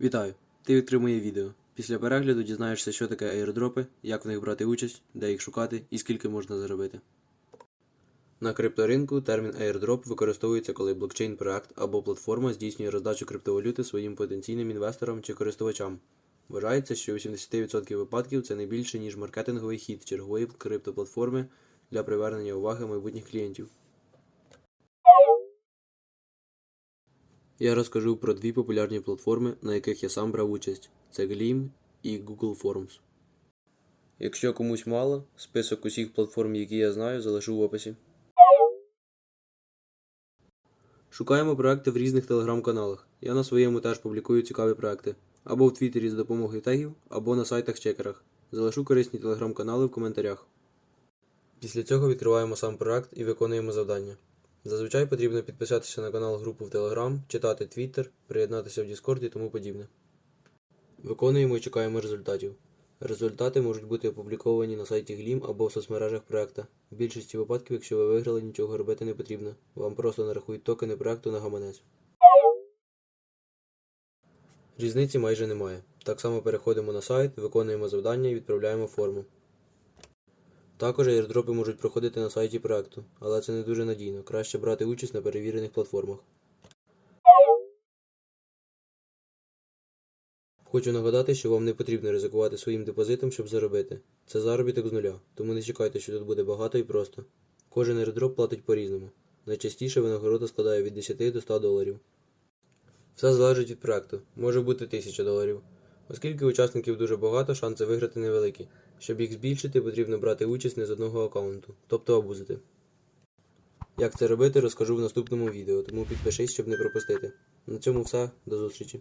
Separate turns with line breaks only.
Вітаю! Ти відкрив моє відео. Після перегляду дізнаєшся, що таке аірдропи, як в них брати участь, де їх шукати і скільки можна заробити. На крипторинку термін airdrop використовується, коли блокчейн-проект або платформа здійснює роздачу криптовалюти своїм потенційним інвесторам чи користувачам. Вважається, що 80% випадків це не більше, ніж маркетинговий хід чергової криптоплатформи для привернення уваги майбутніх клієнтів. Я розкажу про дві популярні платформи, на яких я сам брав участь: це Gleam і Google Forms. Якщо комусь мало, список усіх платформ, які я знаю, залишу в описі. Шукаємо проекти в різних телеграм-каналах. Я на своєму теж публікую цікаві проекти. Або в Твіттері з допомогою тегів, або на сайтах-чекерах. Залишу корисні телеграм-канали в коментарях. Після цього відкриваємо сам проект і виконуємо завдання. Зазвичай потрібно підписатися на канал групу в Telegram, читати Twitter, приєднатися в Discord і тому подібне. Виконуємо і чекаємо результатів. Результати можуть бути опубліковані на сайті Gleam або в соцмережах проекта. В більшості випадків, якщо ви виграли, нічого робити не потрібно. Вам просто нарахують токени проекту на гаманець. Різниці майже немає. Так само переходимо на сайт, виконуємо завдання і відправляємо форму. Також airdропи можуть проходити на сайті проекту, але це не дуже надійно. Краще брати участь на перевірених платформах. Хочу нагадати, що вам не потрібно ризикувати своїм депозитом, щоб заробити. Це заробіток з нуля, тому не чекайте, що тут буде багато і просто. Кожен airdrop платить по-різному. Найчастіше винагорода складає від 10 до 100 доларів. Все залежить від проекту, може бути 1000 доларів. Оскільки учасників дуже багато, шанси виграти невеликі. Щоб їх збільшити, потрібно брати участь не з одного аккаунту, тобто абузити. Як це робити, розкажу в наступному відео, тому підпишись, щоб не пропустити. На цьому все, до зустрічі.